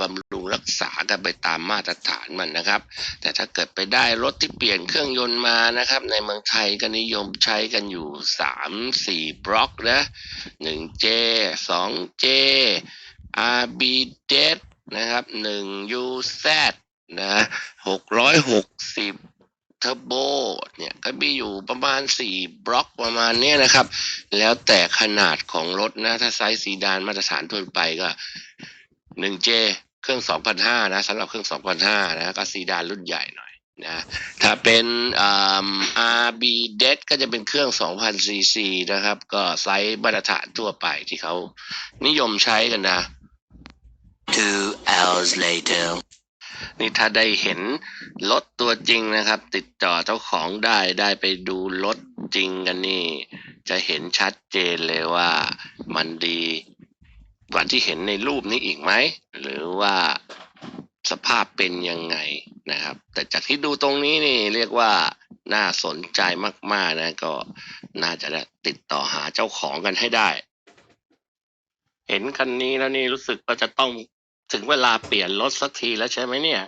บำรุงรักษากันไปตามมาตรฐานมันนะครับ แต่ถ้าเกิดไปได้รถที่เปลี่ยนเครื่องยนต์มานะครับ ในเมืองไทยก็นิยมใช้กันอยู่สามสี่บล็อกนะหนึ่งเจสองเจ RB เจ็ดนะครับหนึ่ง UZ นะหกร้อยหกสิบเทอร์โบเนี่ยก็มีอยู่ประมาณสี่บล็อกประมาณเนี้ยนะครับ แล้วแต่ขนาดของรถนะ ถ้าไซส์ซีดานมาตรฐานทั่วไปก็หนึ่ง เจเครื่องสองพันห้านะสำหรับเครื่องสองพันห้านะก็ซีดานรุ่นใหญ่หน่อยนะถ้าเป็นอ่า RB d e a d ก็จะเป็นเครื่อง 2,000ซีซีนะครับ ก็ไซส์มาตรฐานทั่วไปที่เขานิยมใช้กันนะ Two hours later. นี่ถ้าได้เห็นรถตัวจริงนะครับ ติดต่อเจ้าของได้ได้ไปดูรถจริงกันนี่ จะเห็นชัดเจนเลยว่ามันดี กว่าที่เห็นในรูปนี้อีกไหม หรือว่าสภาพเป็นยังไงนะครับ แต่จากที่ดูตรงนี้นี่เรียกว่าน่าสนใจมาก ๆ นะก็น่าจะติดต่อหาเจ้าของกันให้ได้ เห็นคันนี้แล้วนี่รู้สึกว่าจะต้องถึงเวลาเปลี่ยนรถสักทีแล้วใช่ไหมเนี่ย